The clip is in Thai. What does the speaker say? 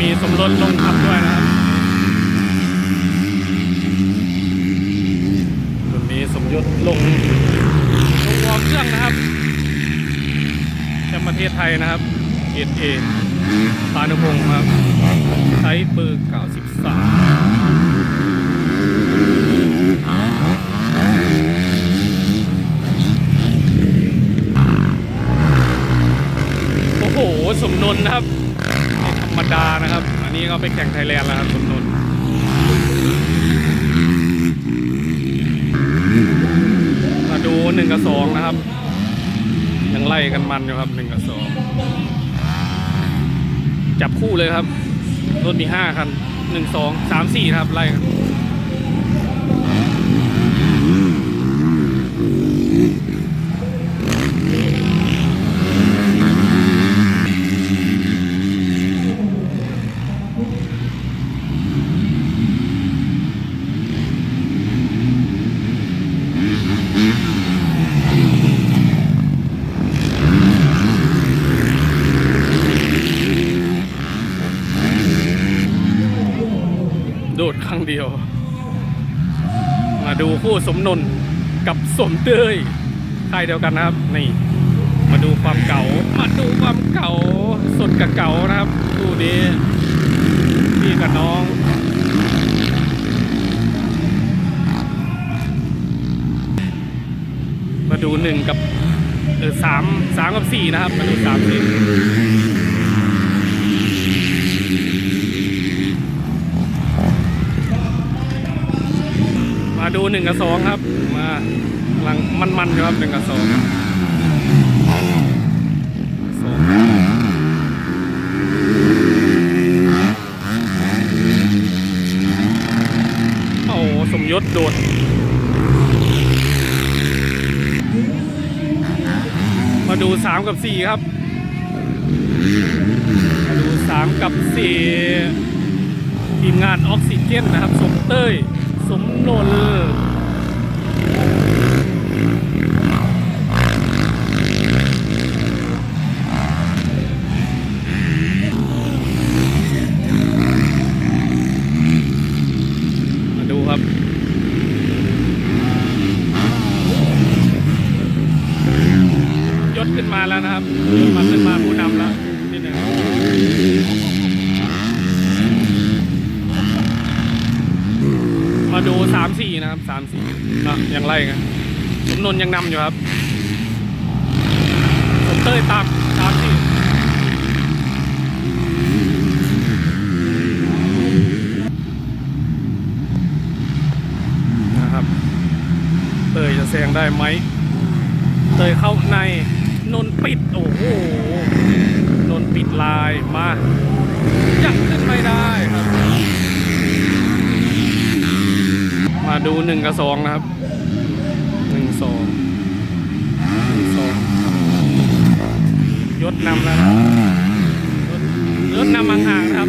มีสมรสลงขับด้วยนะครับรุ่นนี้สมยศลงลงวอร์เครื่องนะครับแชมป์ประเทศไทยนะครับเอเอปานุพงศ์ครับใช้เบอร์ 93โอ้โหสมนนนะครับ รมดานะครับ อันนี้ก็ไปแข่งไทยแลนด์แล้วครับคุณนนมาดูหนึ่งกับสองนะครับ ยังไล่กันมันอยู่ครับหนึ่งกับสองจับคู่เลยครับรถมีห้าคันหนึ่งสองสามสี่ครับไล่กัน ครั้งเดียว มาดูคู่สมนนกับสมเตยค่ายเดียวกันนะครับ นี่ มาดูความเก่า มาดูความเก่าสดกับเก่านะครับคู่นี้พี่กับน้องมาดูหนึ่งกับเออสามสามกับสี่นะครับ มาดูสามสี่ มาดูหนึ่งกับสองครับ มากำลังมันๆครับหนึ่งกับสองสองโอ้สมยศโดดมาดูสามกับสี่ครับ มาดูสามกับสี่ทีมงานออกซิเจนนะครับสมเต้ย สมนนท์มาดูครับยศขึ้นมาแล้วนะครับ มาขึ้นมาผู้นำแล้วที่หนึ่งมาดู สี่นะครับสามสี่นะยังไล่กันสมนนยังนำอยู่ครับสมเต้ยตามสามสี่นะครับเตยจะแซงได้ไหมเตยเข้าในนนปิด โอ้โหนนปิดลายมายังขึ้นไม่ได้ครับ ดูหนึ่งกับสองนะครับหนึ่งสองหนึ่งสองยศนำแล้วนะยศยศนำห่างๆนะครับ